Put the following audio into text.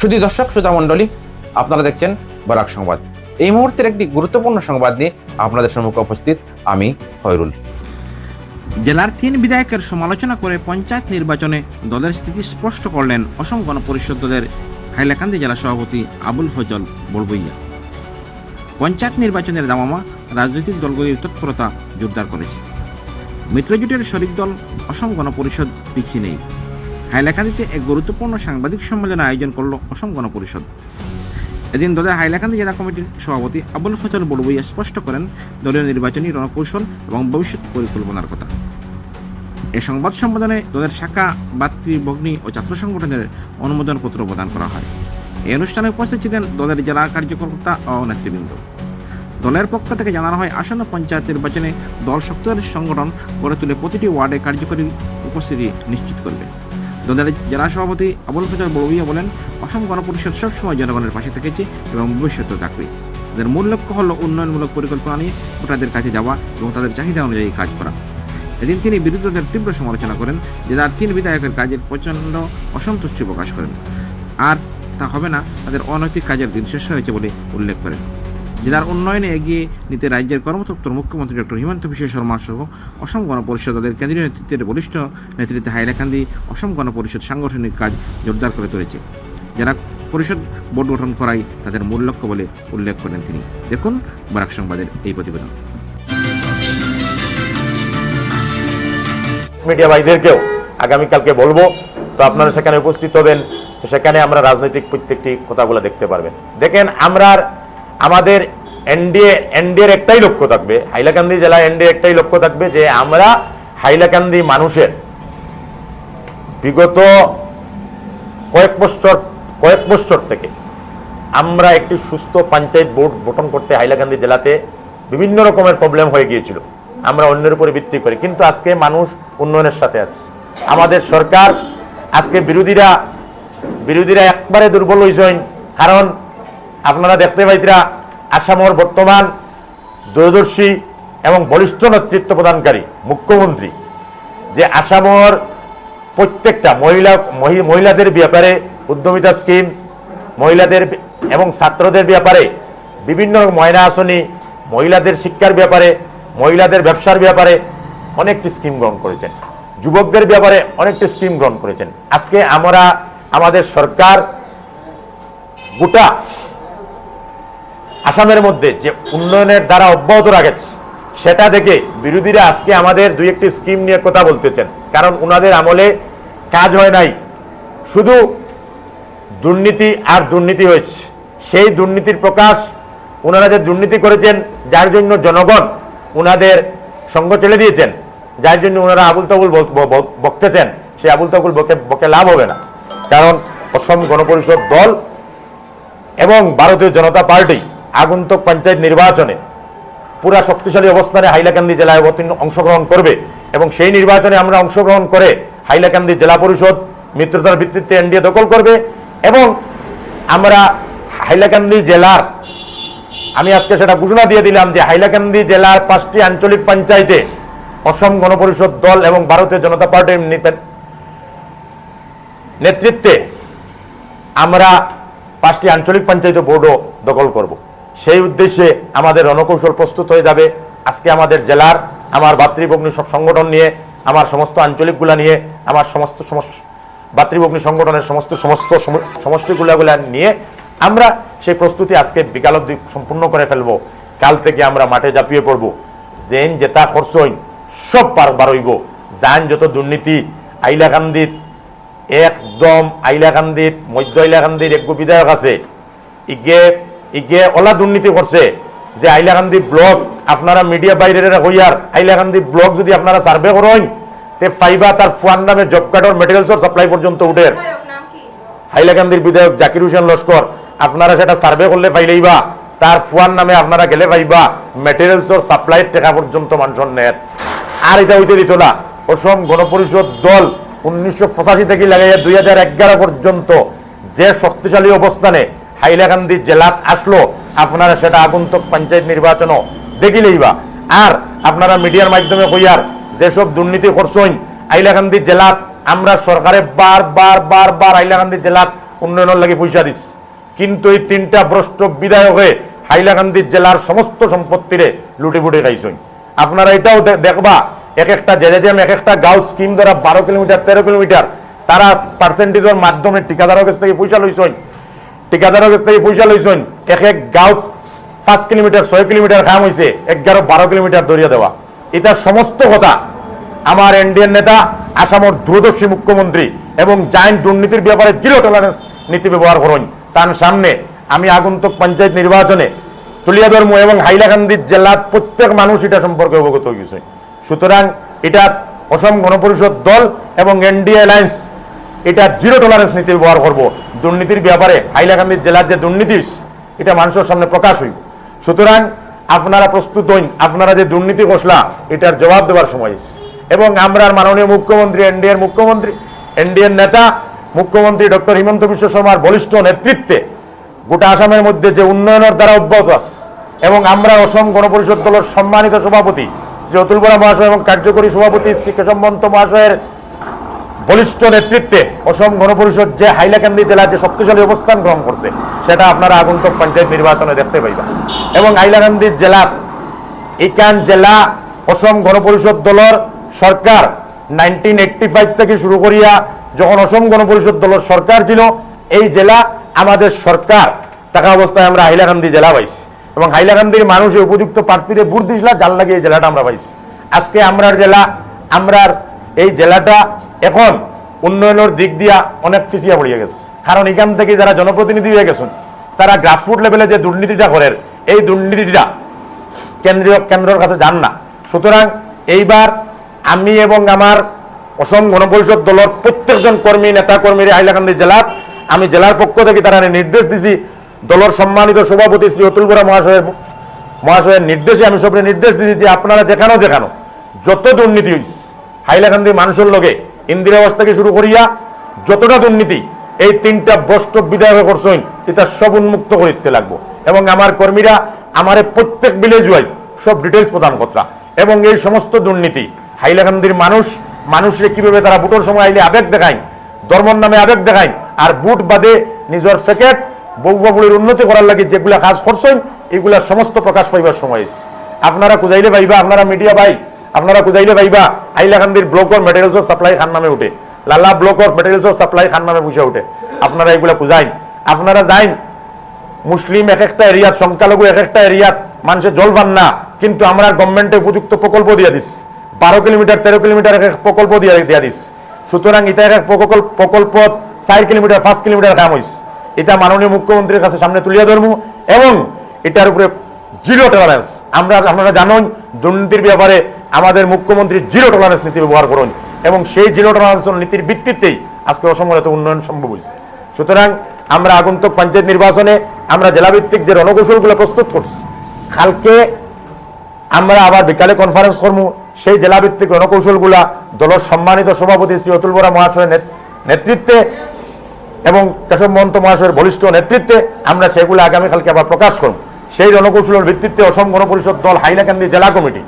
শুধু দর্শক শ্রোতা মণ্ডলী, আপনারা দেখছেন বরাক সংবাদ। এই মুহূর্তের একটি গুরুত্বপূর্ণ সংবাদ নিয়ে আপনাদের সম্মুখে উপস্থিত আমি খয়রুল। জেলার তিন বিধায়কের সমালোচনা করে পঞ্চায়েত নির্বাচনে দলের স্থিতি স্পষ্ট করলেন অসম গণপরিষদ দলের হাইলাকান্দি জেলা সভাপতি আবুল ফজল বড়বইয়া। পঞ্চায়েত নির্বাচনের দামামা রাজনৈতিক দলগুলির তৎপরতা জোরদার করেছে। মিত্রজোটের শরিক দল অসম গণপরিষদ পিছিয়ে নেই। হাইলাকান্দিতে এক গুরুত্বপূর্ণ সাংবাদিক সম্মেলন আয়োজন করল অসম গণপরিষদ। এদিন দলের হাইলাকান্দি জেলা কমিটির সভাপতি আবুল ফজল বড়বইয়া স্পষ্ট করেন, দলীয় নির্বাচনী রণকৌশল এবং ভবিষ্যৎ পরিকল্পনার কথা। এ সংবাদ সম্মেলনে দলের শাখা, বাত্রী, ভগ্নী ও ছাত্র সংগঠনের অনুমোদনপত্র প্রদান করা হয়। এই অনুষ্ঠানে উপস্থিত ছিলেন দলের জেলা কার্যকর্তা ও নেতৃবৃন্দ। দলের পক্ষ থেকে জানানো হয়, আসন্ন পঞ্চায়েত নির্বাচনে দল শক্তিশালী সংগঠন গড়ে তুলে প্রতিটি ওয়ার্ডে কার্যকরী উপস্থিতি নিশ্চিত করবে। দলের জেলা সভাপতি আবুল ফজল বড়ুইয়া বলেন, অসম গণপরিষদ সবসময় জনগণের পাশে থেকেছে এবং ভবিষ্যতেও থাকবে। তাদের মূল লক্ষ্য হল উন্নয়নমূলক পরিকল্পনা নিয়ে ভোটারদের কাছে যাওয়া এবং তাদের চাহিদা অনুযায়ী কাজ করা। এদিন তিনি বিরোধীদের তীব্র সমালোচনা করেন, যে তার তিন বিধায়কের কাজের প্রচণ্ড অসন্তুষ্টি প্রকাশ করেন। আর তা হবে না, তাদের অনৈতিক কাজের দিন শেষ হয়েছে বলে উল্লেখ করেন। জেলার উন্নয়নে এগিয়ে নিতে রাজ্যের কর্মতত্ত্ব মুখ্যমন্ত্রী ডক্টর হিমন্ত বিশ্ব শর্মা সহ অসম গণপরিষদ তাদের কেন্দ্রীয় নেতৃত্বের বলিষ্ঠ নেতৃত্বে হাইলাকান্দি অসম গণপরিষদ সাংগঠনিক কাজ জোরদার করে তুলেছে। যারা পরিষদ বোর্ড গঠন করাই তাদের মূল লক্ষ্য বলে উল্লেখ করেন তিনি। দেখুন বরাক সংবাদের এই প্রতিবেদন। মিডিয়া ভাইদেরকেও আগামীকালকে বলব, তো আপনারা সেখানে উপস্থিত হবেন, তো সেখানে আমরা রাজনৈতিক প্রত্যেকটি কথাগুলো দেখতে পারবেন। দেখেন আমরা আমাদের এনডিএ, এনডিএর একটাই লক্ষ্য থাকবে, হাইলাকান্দি জেলা এনডিএ একটাই লক্ষ্য থাকবে যে আমরা হাইলাকান্দি মানুষের বিগত কয়েক বছর কয়েক বছর থেকে আমরা একটি সুস্থ পঞ্চায়েত বোর্ড গঠন করতে হাইলাকান্দি জেলাতে বিভিন্ন রকমের প্রবলেম হয়ে গিয়েছিল। আমরা অন্যের উপরে ভিত্তি করি। কিন্তু আজকে মানুষ উন্নয়নের সাথে আছে। আমাদের সরকার আজকে বিরোধীরা বিরোধীরা একবারে দুর্বল হয়েছেন। কারণ আপনারা দেখতে পাইতরা আসামর বর্তমান দূরদর্শী এবং বলিষ্ঠ নেতৃত্ব প্রদানকারী মুখ্যমন্ত্রী, যে আসামর প্রত্যেকটা মহিলা, মহি- মহিলাদের ব্যাপারে উদ্যমিতা স্কিম, মহিলাদের এবং ছাত্রদের ব্যাপারে বিভিন্ন ময়না আসনি মহিলাদের শিক্ষার ব্যাপারে, মহিলাদের ব্যবসার ব্যাপারে অনেকটি স্কিম গ্রহণ করেছেন। যুবকদের ব্যাপারে অনেকটি স্কিম গ্রহণ করেছেন। আজকে আমরা আমাদের সরকার গোটা আসামের মধ্যে যে উন্নয়নের দ্বারা অব্যাহত রাখেছে, সেটা দেখে বিরোধীরা আজকে আমাদের দুই একটি স্কিম নিয়ে কথা বলতেছেন। কারণ ওনাদের আমলে কাজ হয় নাই। শুধু দুর্নীতি আর দুর্নীতি হয়েছে। সেই দুর্নীতির প্রকাশ ওনারা যে দুর্নীতি করেছেন, যার জন্য জনগণ ওনাদের সঙ্গ ছেড়ে দিয়েছেন, যার জন্য ওনারা আবুল তাবুল বক- বক- বকতেছেন, সেই আবুল তাবুল বকে বকে লাভ হবে না। কারণ অসম গণপরিষদ দল এবং ভারতীয় জনতা পার্টি আগন্তুক পঞ্চায়েত নির্বাচনে পুরা শক্তিশালী অবস্থানে হাইলাকান্দি জেলায় অবতীর্ণ অংশগ্রহণ করবে এবং সেই নির্বাচনে আমরা অংশগ্রহণ করে হাইলাকান্দি জেলা পরিষদ মিত্রতার ভিত্তিতে এনডিএ দখল করবে এবং আমরা হাইলাকান্দি জেলার, আমি আজকে সেটা ঘোষণা দিয়ে দিলাম যে হাইলাকান্দি জেলার পাঁচটি আঞ্চলিক পঞ্চায়েতে অসম গণপরিষদ দল এবং ভারতীয় জনতা পার্টির নেতা- নেতৃত্বে আমরা পাঁচটি আঞ্চলিক পঞ্চায়েত বোর্ডও দখল করব। সেই উদ্দেশ্যে আমাদের রণকৌশল প্রস্তুত হয়ে যাবে। আজকে আমাদের জেলার, আমার ভাতৃভগ্নী সব সংগঠন নিয়ে, আমার সমস্ত আঞ্চলিকগুলা নিয়ে, আমার সমস্ত ভাতৃভগ্নী সংগঠনের সমস্ত সমস্ত সম- সমষ্টিগুলাগুলা নিয়ে আমরা সেই প্রস্তুতি আজকে বিকাল অব্দি সম্পূর্ণ করে ফেলব। কাল থেকে আমরা মাঠে ঝাঁপিয়ে পড়ব। জেন জেতা খরচ সব পার বারইব যান যত দুর্নীতি আইলাকান্দিত একদম আইলাকান্দিত মধ্য আইলাকান্দির এক বিধায়ক আছে। ইগে ইগে ওলা দুর্নীতি করছে যে আইলাকান্দি ব্লক আপনারা মিডিয়া বাইরে হইয়ার আইলাকান্দি ব্লক যদি আপনারা সার্ভে করেন তে ফাইবা তার ফুয়ান নামে জব কার্ডর মেটেরিয়ালসর সাপ্লাই পর্যন্ত উঠের বিধায়ক হাইলাকান্দির বিধায়ক জাকির হোসেন লস্কর আপনারা সেটা সার্ভে করলে পাইলেইবা তার ফুয়ার নামে আপনারা গেলে পাইবা মেটেরিয়ালসর সাপ্লাইয়ের টাকা পর্যন্ত মানুষের নেট আর এটা হইতে দিত না। অসম গণপরিষদ দল উনিশশো পঁচাশি থেকে লাগাইয়া দুই হাজার এগারো পর্যন্ত যে শক্তিশালী অবস্থানে হাইলাকান্দি জেলাত আসলো, আপনারা সেটা আগন্তুক পঞ্চায়েত নির্বাচনও দেখিলেইবা আর আপনারা মিডিয়ার মাধ্যমে কইয়ার, যেসব দুর্নীতি করছেন, হাইলাকান্দি জেলাত আমরা সরকারে বার বার বার বার হাইলাকান্দি জেলাত উন্নয়নের লাগে পয়সা দিস। কিন্তু এই তিনটা ভ্রষ্ট বিধায়কে হাইলাকান্দি জেলার সমস্ত সম্পত্তিরে লুটি বুটি খাইছই আপনারা এটাও দেখবা এক একটা জেজেজেম এক একটা গাঁও স্কিম দ্বারা বারো কিলোমিটার, তেরো কিলোমিটার, তারা পার্সেন্টেজের মাধ্যমে ঠিকাদারের কাছ থেকে পয়সা লইছই ঠিকাদারের কাছ থেকে পয়সা লইছই এক এক গাঁও পাঁচ কিলোমিটার, ছয় কিলোমিটার কাম হয়েছে এগারো বারো কিলোমিটার দরিয়া দেওয়া। এটা সমস্ত কথা আমার এনডিএন নেতা, আসামর দূরদর্শী মুখ্যমন্ত্রী এবং জাইন্ট দুর্নীতির ব্যাপারে জিরো টলারেন্স নীতি ব্যবহার করুন। তার সামনে আমি আগন্তুক পঞ্চায়েত নির্বাচনে তুলিয়াধর্ম এবং হাইলাকান্দি জেলার প্রত্যেক মানুষ এটা সম্পর্কে অবগত হয়ে গেছে। সুতরাং এটা অসম গণপরিষদ দল এবং এনডিএ অ্যালায়েন্স এটা জিরো টলারেন্স নীতি ব্যবহার করব। দুর্নীতির ব্যাপারে হাইলাকান্দি জেলার যে দুর্নীতি, এটা মানুষের সামনে প্রকাশ হইব। সুতরাং আপনারা প্রস্তুত হইন, আপনারা যে দুর্নীতি ঘোষলা এটার জবাব দেওয়ার সময় এবং আমরা মাননীয় মুখ্যমন্ত্রী, এনডিএর মুখ্যমন্ত্রী, এনডিএর নেতা, মুখ্যমন্ত্রী ডক্টর হিমন্ত বিশ্ব শর্মার বলিষ্ঠ নেতৃত্বে গোটা আসামের মধ্যে যে উন্নয়নের দ্বারা অব্যাহত আছে, এবং আমরা অসম গণপরিষদ দলের সম্মানিত সভাপতি, শ্রী অতুল বরা মহাশয় এবং কার্যকরী সভাপতি, শ্রী কেশব মহাশয়ের বলিষ্ঠ নেতৃত্বে অসম গণপরিষদ যে হাইলাকান্দি জেলা যে শক্তিশালী অবস্থান গ্রহণ করছে, সেটা আপনারা আগন্তুক পঞ্চায়েত নির্বাচনে দেখতে পাইবা। এবং হাইলাকান্দি জেলার ইকান জেলা, অসম গণপরিষদ দলের সরকার নাইনটিন এইটটি ফাইভ থেকে শুরু করিয়া যখন অসম গণপরিষদ দলের সরকার ছিল, এই জেলা আমাদের সরকার। থাকা অবস্থায় আমরা হাইলাকান্দি জেলা পাইছি। এবং হাইলাকান্দির মানুষ উপযুক্ত প্রার্থীরে বুট দিছিল জাল লাগিয়ে জেলাটা আমরা পাইছি। আজকে আমরার জেলা, আমরার এই জেলাটা এখন উন্নয়নের দিক দিয়া অনেক পিছিয়ে পড়িয়ে গেছে। কারণ এখান থেকে যারা জনপ্রতিনিধি হয়ে গেছেন, তারা গ্রাসরুট লেভেলে যে দুর্নীতিটা করেন এই দুর্নীতিটা কেন্দ্রীয় কেন্দ্রের কাছে যান না। সুতরাং এইবার আমি এবং আমার অসম গণপরিষদ দলের প্রত্যেকজন কর্মী নেতা কর্মীর হাইলাকান্দি জেলার, আমি জেলার পক্ষ থেকে তারা নির্দেশ দিছি। দলের সম্মানিত সভাপতি শ্রী অতুল বরা মহাশয়ের মহাশয়ের নির্দেশে আমি সবরে নির্দেশ দিছি যে আপনারা যেখানো যেখানো যত দুর্নীতি হইছে, হাইলাকান্দি মানুষের লগে ইন্দিরাবাস থেকে শুরু করিয়া যতটা দুর্নীতি এই তিনটা ভ্রষ্ট বিধায়ক করছেন, এটা সব উন্মুক্ত করিতে লাগবো। এবং আমার কর্মীরা আমার প্রত্যেক ভিলেজ ওয়াইজ সব ডিটেলস প্রদান করা এবং এই সমস্ত দুর্নীতি, হাইলাকান্দির মানুষ, মানুষের কীভাবে তারা বুটোর সময় আইলে আবেগ দেখায়, ধর্মর নামে আবেগ দেখায়, আর বুট বাদে নিজের প্যাকেট বউবাবুলির উন্নতি করার লাগে যেগুলা কাজ করছেন, এগুলা সমস্ত প্রকাশ পাইবার সময় আপনারা কুজাইলে পাইবা আপনারা মিডিয়া ভাই আপনারা কুজাইলে পাইবা হাইলাকান্দির ব্লকর মেটেরিয়ালস সাপ্লাই খান নামে উঠে। লালা ব্লকর মেটেরিয়ালস সাপ্লাই খান নামে বুঝে উঠে। আপনারা এগুলা কুজাইন আপনারা যাইন মুসলিম এক একটা এরিয়াত, সংখ্যালঘু এক একটা এরিয়াত মানুষের জল পান না, কিন্তু আমরা গভর্নমেন্টে উপযুক্ত প্রকল্প দিয়ে দিস। বারো কিলোমিটার, তেরো কিলোমিটার এক এক প্রকল্প দিয়ে দিয়ে দিস। সুতরাং এটা এক এক প্রকল্প চার কিলোমিটার, পাঁচ কিলোমিটার কাম হইস। এটা মাননীয় মুখ্যমন্ত্রীর কাছে সামনে তুলিয়া ধরবো এবং এটার উপরে জিরো টলারেন্স আমরা, আপনারা জানেন, দুর্নীতির ব্যাপারে আমাদের মুখ্যমন্ত্রী জিরো টলারেন্স নীতি ব্যবহার করুন এবং সেই জিরো টলারেন্স নীতির ভিত্তিতেই আজকে অসংগত উন্নয়ন সম্ভব হয়েছে। সুতরাং আমরা আগন্তুক পঞ্চায়েত নির্বাচনে আমরা জেলাভিত্তিক যে রণকৌশলগুলো প্রস্তুত করছি, কালকে আমরা আবার বিকালে কনফারেন্স করব। সেই জেলাভিত্তিক রণকৌশলগুলা দলের সম্মানিত সভাপতি শ্রী অতুল বরা মহাশয়ের নেত- নেতৃত্বে এবং কেশব মহন্ত মহাশয়ের বলিষ্ঠ নেতৃত্বে আমরা সেগুলো আগামীকালকে আবার প্রকাশ করব। সেই রণকৌশলের ভিত্তিতে অসম গণপরিষদ দল হাইলাকান্দি জেলা কমিটি